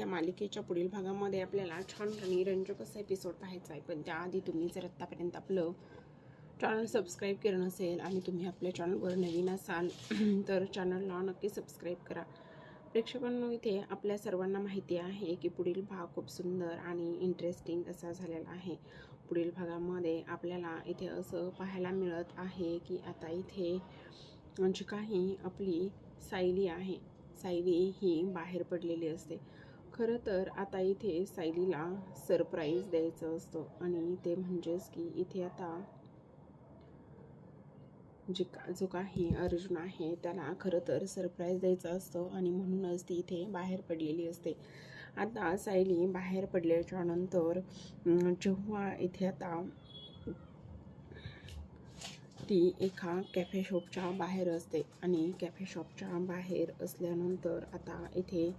या मालिकेच्या पुढील भागामध्ये आपल्याला छान आणि रंजक असा एपिसोड पाहायचा आहे. पण त्याआधी तुम्ही जर आत्तापर्यंत आपलं चॅनल सबस्क्राईब केलं नसेल आणि तुम्ही आपल्या चॅनलवर नवीन असाल तर चॅनलला नक्की सबस्क्राईब करा. प्रेक्षकांनो इथे आपल्या सर्वांना माहिती आहे की पुढील भाग खूप सुंदर आणि इंटरेस्टिंग असा झालेला आहे. पुढील भागामध्ये आपल्याला इथे असं पाहायला मिळत आहे की आता इथे जी काही आपली सायली आहे. सायली ही बाहेर पडलेली असते. खरं तर आता इथे सायलीला सरप्राईज द्यायचं असतं आणि ते म्हणजेच की इथे आता जे का जो काही अर्जुन आहे त्याला खरं तर सरप्राईज द्यायचं असतं आणि म्हणूनच ती इथे बाहेर पडलेली असते. आता सायली बाहेर पडल्याच्या नंतर जेव्हा इथे आता ती एका कॅफे शॉपच्या बाहेर असते आणि कॅफे शॉपच्या बाहेर असल्यानंतर आता इथे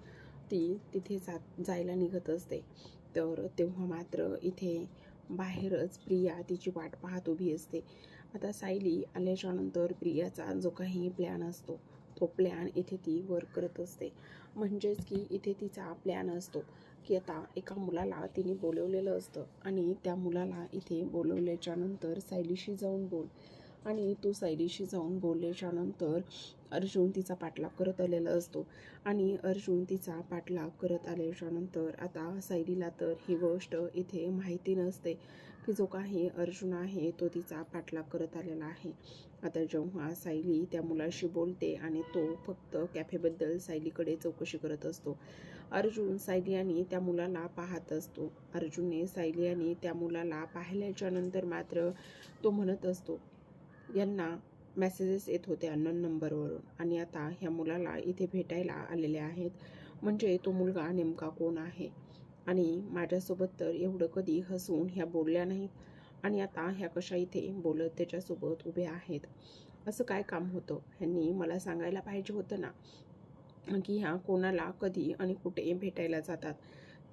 ती तिथे जात जायला निघत असते. तर तेव्हा मात्र इथे बाहेरच प्रिया तिची वाट पाहत उभी असते. आता सायली आल्याच्यानंतर प्रियाचा जो काही प्लॅन असतो तो प्लॅन इथे ती वर्क करत असते. म्हणजेच की इथे तिचा प्लॅन असतो की आता एका मुलाला तिने बोलवलेलं असतं आणि त्या मुलाला इथे बोलवल्याच्यानंतर सायलीशी जाऊन बोल. आणि तू सायलीशी जाऊन बोलल्याच्यानंतर अर्जुन तिचा पाठलाग करत आलेला असतो. आणि अर्जुन तिचा पाठलाग करत आल्याच्यानंतर आता सायलीला तर ही गोष्ट इथे माहिती नसते की जो काही अर्जुन आहे तो तिचा पाठलाग करत आलेला आहे. आता जेव्हा सायली त्या मुलाशी बोलते आणि तो फक्त कॅफेबद्दल सायलीकडे चौकशी करत असतो. अर्जुन सायली आणि त्या मुलाला पाहत असतो. अर्जुनने सायली आणि त्या मुलाला पाहिल्याच्या नंतर मात्र तो म्हणत असतो यांना मेसेजेस येत होते अननोन नंबरवरून आणि आता ह्या मुलाला इथे भेटायला आलेले आहेत. म्हणजे तो मुलगा नेमका कोण आहे? आणि माझ्यासोबत तर एवढं कधी हसून ह्या बोलल्या नाहीत. आणि आता ह्या कशा इथे बोलत त्याच्यासोबत उभे आहेत? असं काय काम होतं? ह्यांनी मला सांगायला पाहिजे होतं ना? की ह्या कोणाला कधी आणि कुठे भेटायला जातात?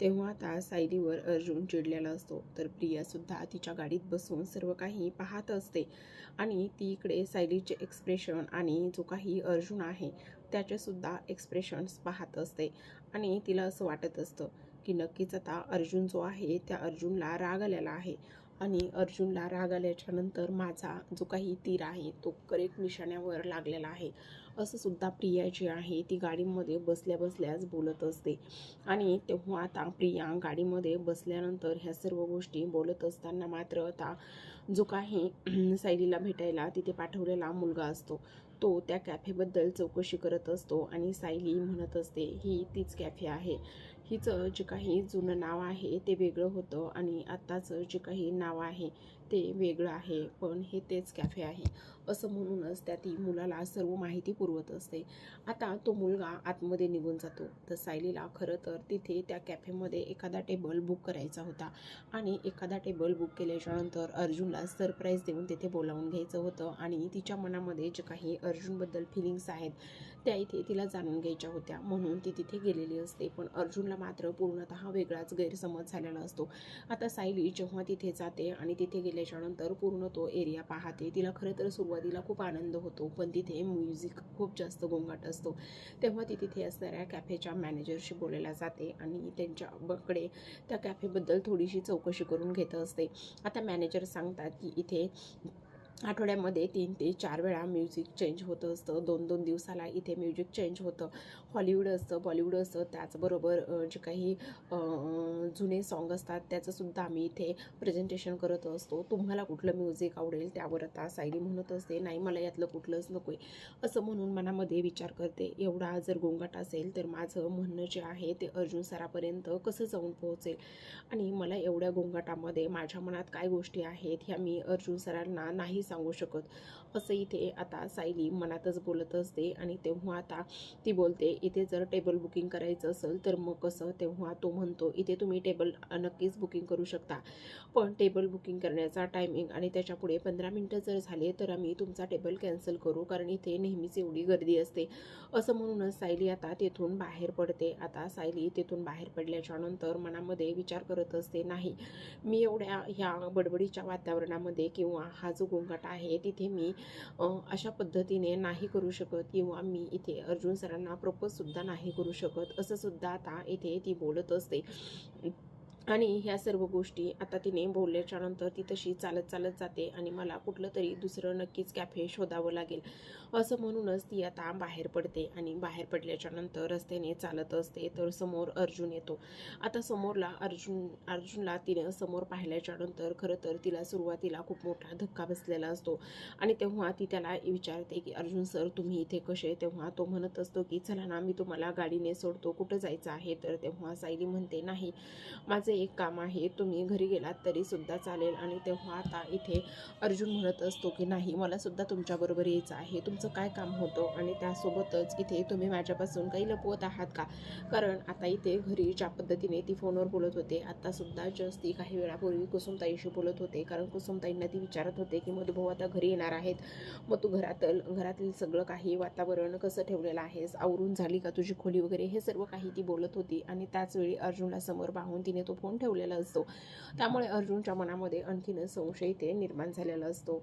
तेव्हा आता सायलीवर अर्जुन चिडलेला असतो. तर प्रियासुद्धा तिच्या गाडीत बसून सर्व काही पाहत असते. आणि ती इकडे सायलीचे एक्सप्रेशन आणि जो काही अर्जुन आहे त्याचेसुद्धा एक्सप्रेशन्स पाहत असते. आणि तिला असं वाटत असतं की नक्कीच आता अर्जुन जो आहे त्या अर्जुनला राग आलेला आहे. आणि अर्जुनला राग आल्याच्यानंतर माझा जो काही तीर आहे तो करेक्ट निशाण्यावर लागलेला आहे. असं सुद्धा प्रिया जी आहे ती गाडीमध्ये बसल्या बसल्याच बोलत असते. आणि तेव्हा आता प्रिया गाडीमध्ये बसल्यानंतर ह्या सर्व गोष्टी बोलत असताना मात्र आता जो काही सायलीला भेटायला तिथे पाठवलेला मुलगा असतो तो त्या कॅफेबद्दल चौकशी करत असतो आणि सायली म्हणत असते ही तीच कॅफे आहे. हिचं जे काही जुनं नाव आहे ते वेगळं होतं आणि आत्ताचं जे काही नाव आहे ते वेगळं आहे पण हे तेच कॅफे आहे. असं म्हणूनच त्या ती मुलाला सर्व माहिती पुरवत असते. आता तो मुलगा आतमध्ये निघून जातो. तर सायलीला खरं तर तिथे त्या कॅफेमध्ये एखादा टेबल बुक करायचा होता. आणि एखादा टेबल बुक केल्याच्यानंतर अर्जुनला सरप्राईज देऊन तिथे बोलावून घ्यायचं होतं. आणि तिच्या मनामध्ये जे काही अर्जुनबद्दल फिलिंग्स आहेत त्या इथे तिला जाणून घ्यायच्या होत्या. म्हणून ती तिथे गेलेली असते. पण अर्जुनला मात्र पूर्णतः वेगळाच गैरसमज झालेला असतो. आता सायली जेव्हा तिथे जाते आणि तिथे गेल्याच्यानंतर पूर्ण तो एरिया पाहते. तिला खरं तर सुरुवातीला खूप आनंद होतो पण तिथे म्युझिक खूप जास्त गोंगाट असतो. तेव्हा ती तिथे असणाऱ्या कॅफेच्या मॅनेजरशी बोलायला जाते आणि त्यांच्याकडे त्या कॅफेबद्दल थोडीशी चौकशी करून घेत असते. आता मॅनेजर सांगतात की इथे आठवड्यामध्ये तीन ते चार वेळा म्युझिक चेंज होतं असतं. दोन दोन दिवसाला इथे म्युझिक चेंज होतं. हॉलिवूड असतं बॉलिवूड असतं. त्याचबरोबर जे काही जुने सॉन्ग असतात त्याचंसुद्धा आम्ही इथे प्रेझेंटेशन करत असतो. तुम्हाला कुठलं म्युझिक आवडेल त्यावर आता सायली म्हणत असते नाही मला यातलं कुठलंच नको आहे असं म्हणून मनामध्ये विचार करते. एवढा जर गोंगाट असेल तर माझं म्हणणं जे आहे ते अर्जुन सरापर्यंत कसं जाऊन पोहोचेल? आणि मला एवढ्या गोंगाटामध्ये माझ्या मनात काय गोष्टी आहेत ह्या मी अर्जुन सरांना नाही सांगू शकत. असं इथे आता सायली मनातच बोलत असते आणि तेव्हा आता ती बोलते इथे जर टेबल बुकिंग करायचं असेल तर मग कसं? तेव्हा तो म्हणतो इथे तुम्ही टेबल नक्कीच बुकिंग करू शकता. पण टेबल बुकिंग करण्याचा टायमिंग आणि त्याच्यापुढे पंधरा मिनटं जर झाले तर आम्ही तुमचा टेबल कॅन्सल करू कारण इथे नेहमीच एवढी गर्दी असते. असं म्हणूनच सायली आता तेथून बाहेर पडते. आता सायली तेथून बाहेर पडल्याच्या नंतर मनामध्ये विचार करत असते नाही मी एवढ्या ह्या बडबडीच्या वातावरणामध्ये किंवा हा जो गोंगाट गट आहे तिथे मी अशा पद्धतीने नाही करू शकत किंवा मी इथे अर्जुन सरांना प्रपोजसुद्धा नाही करू शकत. असंसुद्धा आता इथे ती बोलत असते. आणि ह्या सर्व गोष्टी आता तिने बोलल्याच्या नंतर ती तशी चालत चालत जाते आणि मला कुठलं तरी दुसरं नक्कीच कॅफे शोधावं लागेल. असं म्हणूनच ती आता बाहेर पडते आणि बाहेर पडल्याच्या नंतर रस्त्याने चालत असते तर समोर अर्जुन येतो. आता समोरला अर्जुन अर्जुनला तिनं समोर पाहिल्याच्या नंतर खरं तर तिला सुरुवातीला खूप मोठा धक्का बसलेला असतो आणि तेव्हा ती त्याला विचारते की अर्जुन सर तुम्ही इथे कसे? तेव्हा तो म्हणत असतो की चला ना मी तुम्हाला गाडीने सोडतो. कुठं जायचं आहे? तर तेव्हा सायली म्हणते नाही माझं एक काम आहे तुम्ही घरी गेलात तरीसुद्धा चालेल आणि तेव्हा आता इथे अर्जुन म्हणत असतो की नाही मला सुद्धा तुमच्याबरोबर यायचं आहे. तुमचं काय काम होतं आणि त्यासोबतच इथे तुम्ही माझ्यापासून काही लपवत आहात का? कारण आता इथे घरी ज्या पद्धतीने ती फोनवर बोलत होते आत्तासुद्धा जस्ट ती काही वेळापूर्वी कुसुमताईशी बोलत होते. कारण कुसुमताईंना ती विचारत होते की मधुभाऊ आता घरी येणार आहेत. मग तू घरातल घरातील सगळं काही वातावरण कसं ठेवलेलं आहेस? आवरून झाली का तुझी खोली वगैरे? हे सर्व काही ती बोलत होती आणि त्याचवेळी अर्जुनला समोर पाहून तिने तो फोन ठेवलेला असतो. त्यामुळे अर्जुनच्या मनामध्ये आणखीनच संशय ते निर्माण झालेला असतो.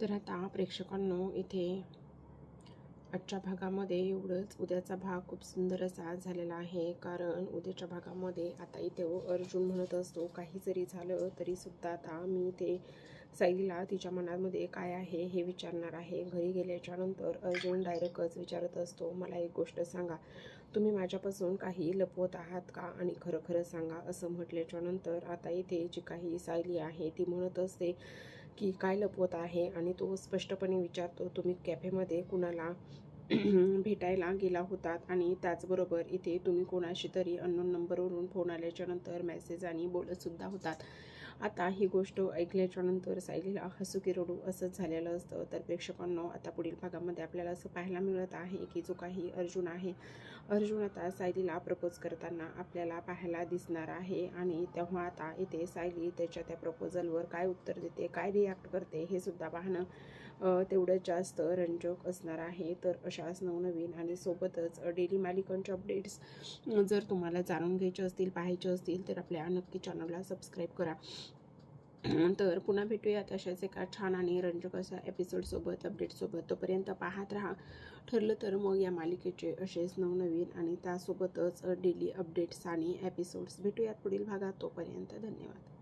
तर आता प्रेक्षकांनो इथे आजच्या भागामध्ये एवढंच. उद्याचा भाग खूप सुंदर असा झालेला आहे कारण उद्याच्या भागामध्ये आता इथे अर्जुन म्हणत असतो काही जरी झालं तरी सुद्धा आता मी इथे साईला तिच्या मनामध्ये काय आहे हे विचारणार आहे. घरी गेल्याच्यानंतर अर्जुन डायरेक्टच विचारत असतो मला एक गोष्ट सांगा तुम्ही माझ्यापासून काही लपवत आहात का? आणि खरं खरं सांगा असं म्हटल्याच्या नंतर आता इथे जी काही सायली आहे ती म्हणत असते की काय लपवत आहे आणि तो स्पष्टपणे विचारतो तुम्ही कॅफेमध्ये कुणाला भेटायला गेला होतात आणि त्याचबरोबर इथे तुम्ही कोणाशी तरी अननोन नंबरवरून फोन आल्याच्यानंतर मेसेज आणि बोलतसुद्धा होतात. आता ही गोष्ट ऐकल्याच्या नंतर सायलीला हसू की रडू असंच झालेलं असतं. तर प्रेक्षकांनो आता पुढील भागामध्ये आपल्याला असं पाहायला मिळत आहे की जो काही अर्जुन आहे अर्जुन आता सायलीला प्रपोज करताना आपल्याला पाहायला दिसणार आहे आणि तेव्हा आता इथे सायली त्याच्या त्या प्रपोजलवर काय उत्तर देते काय रिॲक्ट करते हे सुद्धा पाहणं तेवढं तेवढंच जास्त रंजक असणार आहे. तर अशाच नवनवीन आणि सोबतच डेली मालिकांच्या अपडेट्स जर तुम्हाला जाणून घ्यायचे असतील पाहायचे असतील तर आपल्या नक्की चॅनलला सबस्क्राईब करा. तर पुन्हा भेटूयात अशाच एका छान आणि रंजक असा एपिसोडसोबत अपडेटसोबत तोपर्यंत पाहत राहा. ठरलं तर मग या मालिकेचे असेच नवनवीन आणि त्यासोबतच डेली अपडेट्स आणि एपिसोड्स भेटूयात पुढील भागात. तोपर्यंत धन्यवाद.